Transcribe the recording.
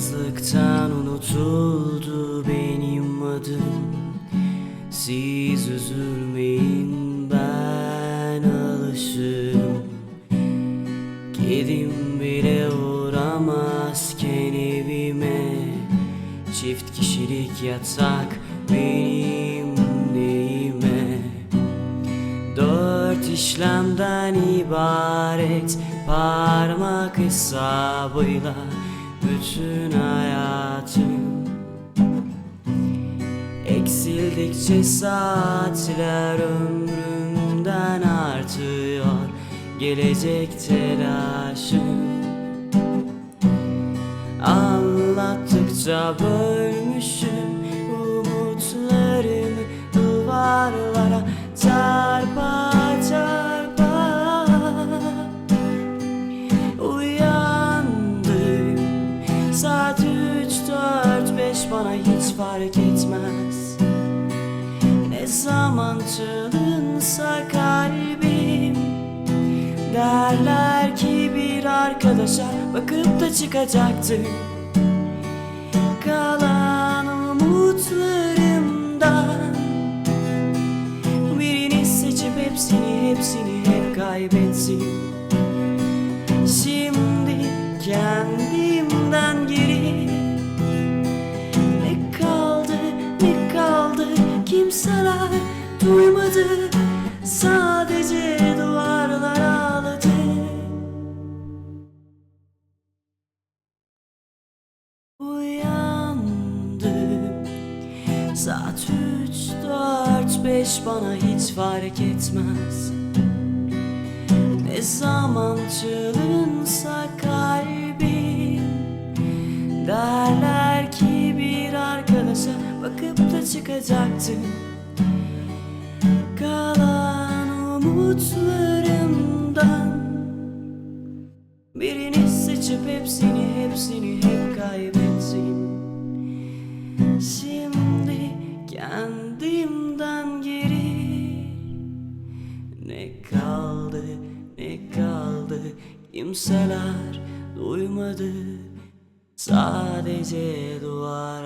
Yalnızlıktan unutuldu benim adım. Siz üzülmeyin ben alışırım. Kedim bile uğramazken evime. Çift kişilik yatak benim neyime. Dört işlemden ibaret parmak hesabıyla bütün hayatım. Eksildikçe saatler ömrümden artıyor. Gelecek telaşım. Anlattıkça bölmüşüm zaman çılınsa kalbim. Derler ki bir arkadaşa bakıp da çıkacaktım Kalan umutlarımdan Birini seçip hepsini hepsini hep kaybettim. Şimdi kendimden geri duymadı Sadece duvarlar ağladı. Uyandım Saat üç, dört, beş bana hiç fark etmez. Ne zaman çılınsa kalbim Derler ki bir arkadaşa bakıp da çıkacaktım umutlarımdan. Birini seçip hepsini hepsini hep kaybettim. Şimdi kendimden geri. Ne kaldı ne kaldı? Kimseler duymadı. Sadece duvar